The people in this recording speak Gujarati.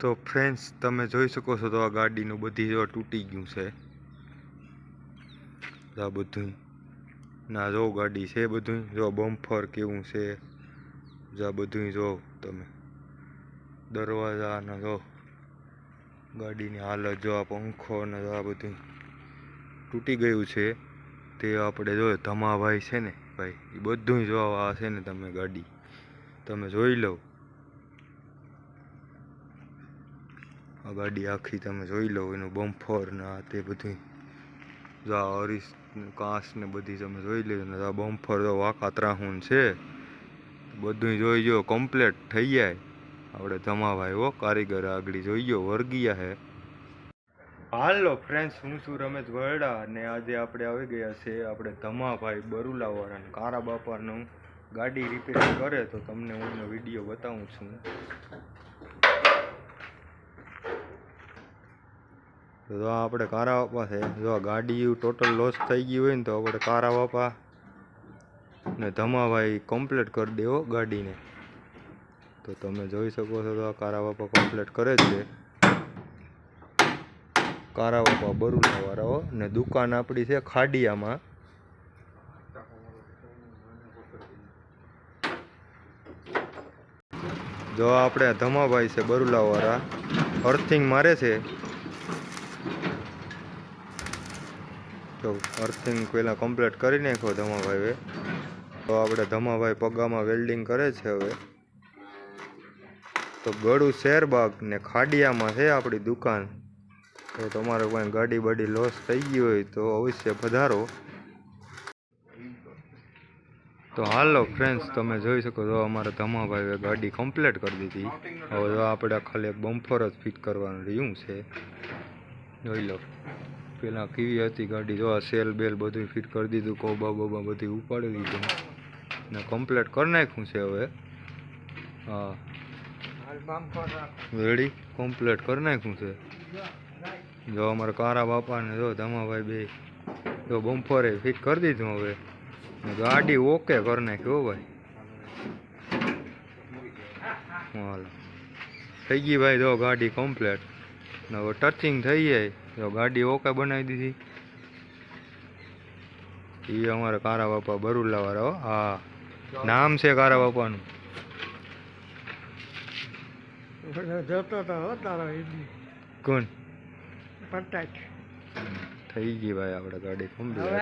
તો ફ્રેન્ડ્સ તમે જોઈ શકો છો તો આ ગાડીનું બધી જો તૂટી ગયું છે. આ બધું. ના, જો ગાડી છે બધું, જો બમ્ફર કેવું છે, જો બધું જો તમે દરવાજા ને જો ગાડીની હાલત, જો આ પંખો ને આ બધું તૂટી ગયું છે. તે આપણે જો ધમાભાઈ છે ને ભાઈ, એ બધું જો આ છે ને તમે ગાડી, તમે જોઈ લો. આ ગાડી આખી તમે જોઈ લો, એનું બમ્ફર ને આ તે બધું જો આ ને કાંસ ને બધી તમે જોઈ લો, ને આ બમ્ફર તો વાંકા ત્રાહુન છે. બધું જોઈ જો કમ્પ્લેટ થઈ જાય. આપણે ધમાભાઈ હો, કારીગર આગળ જોઈ ગયો વર્ગીયા હે. હાલો ફ્રેન્ડ્સ હું છું રમેશ વરડા અને આજે આપણે આવી ગયા છે આપણે ધમાભાઈ બરુલાવાળા અને કારા બાપાનું ગાડી રિપેરિંગ કરે તો તમને હું એનો વીડિયો બતાવું છું. તો જો આપણે કારા બાપા છે, જો ગાડી ટોટલ લોસ થઈ ગઈ હોય ને તો આપણે કારા બાપા ને ધમાભાઈ કમ્પ્લીટ કરી દેવો ગાડીને. તો તમે જોઈ શકો છો તો આ કારા બાપા કમ્પ્લીટ કરે છે. કારા બાપા બરુલાવાળાઓ ને દુકાન આપણી છે ખાડિયામાં. જો આપણે ધમાભાઈ છે બરુલાવાળા અર્થિંગ મારે છે. તો અર્થિંગ પહેલાં કમ્પ્લીટ કરી નાખ્યો ધમાભાઈએ. તો આપણે ધમાભાઈ પગામાં વેલ્ડિંગ કરે છે હવે. તો ગળું શેરબાગ ને ખાડિયામાં છે આપણી દુકાન. તો તમારે કોઈ ગાડી બાડી લોસ થઈ ગઈ હોય તો અવશ્ય પધારો. તો હાલો ફ્રેન્ડ્સ તમે જોઈ શકો છો અમારા ધમાભાઈએ ગાડી કમ્પ્લીટ કરી દીધી. હવે આપણે ખાલી બમ્ફર જ ફિટ કરવાનું રહ્યું છે. જોઈ લો. પેલા કેવી હતી ગાડી? જો આ સેલ બેલ બધું ફિટ કરી દીધું કોબા બોબા બધું ઉપાડી દીધું. ને કમ્પ્લેટ કરી નાખ્યું છે હવે. હા. રેડી કમ્પ્લેટ કરી નાખ્યું છે. જો અમારા કારા બાપાને જો ધમાભાઈ બે, જો બમ્ફરે ફિટ કરી દીધું હવે. ગાડી ઓકે કરી નાખી હો ભાઈ. થઈ ગઈ ભાઈ, જો ગાડી કમ્પ્લીટ ને હવે ટચિંગ થઈ જાય. તો ગાડી ઓકે બનાવી દીધી. એ અમારા કારા બાપા બરુલાવાળા વાળા હા. નામ છે કારા બાપાનું. જતો તો હો કોણ? થઈ ગઈ ભાઈ આપણે ગાડી કમ્પ્લીટ